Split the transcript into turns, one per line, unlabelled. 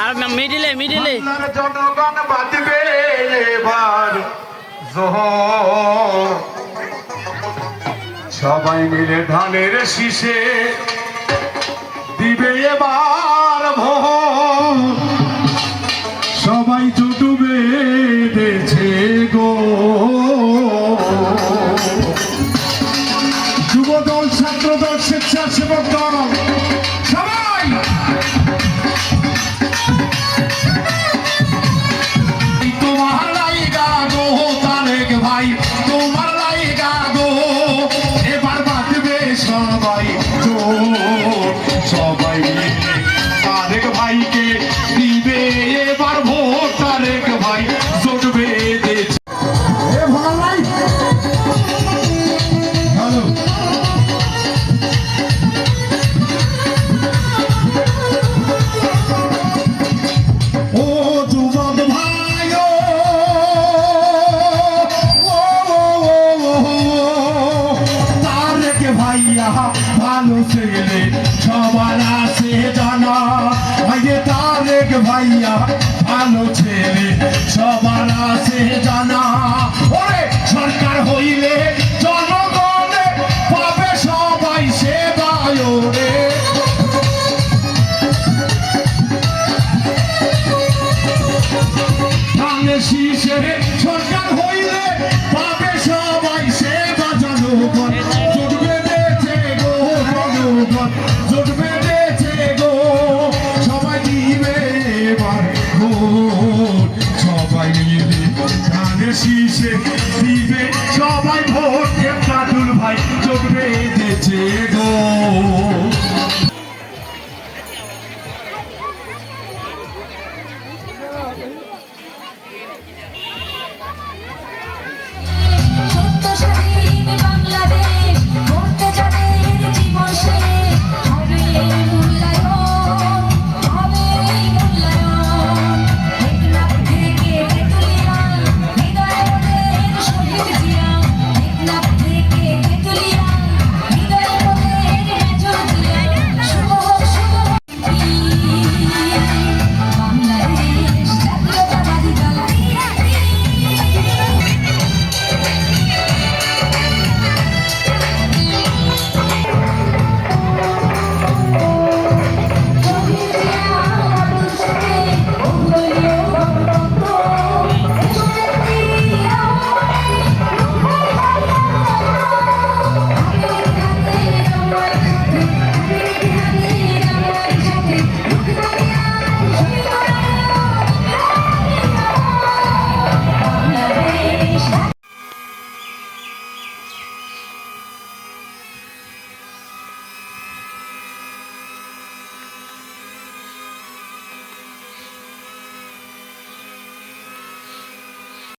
আর না মিডিলে মিডিলে। জনগণ বাঁচবে এবার সবাই মিলে ধানের শীষে দিবে এবার সবাই তো সবাই আরেক ভাইকে ভালো ছেলে সবার আছে জানা। আগে তারেক ভাইয়া, ভালো ছেলে, সবার আছে জানা। ওরে, সরকার হইলে জনগণে পাবে সবাই সেবায় রে শীষে সরকার ধানে শীষে দিবে সবাই ভোট ভাই চোখ বেঁধেছে গো।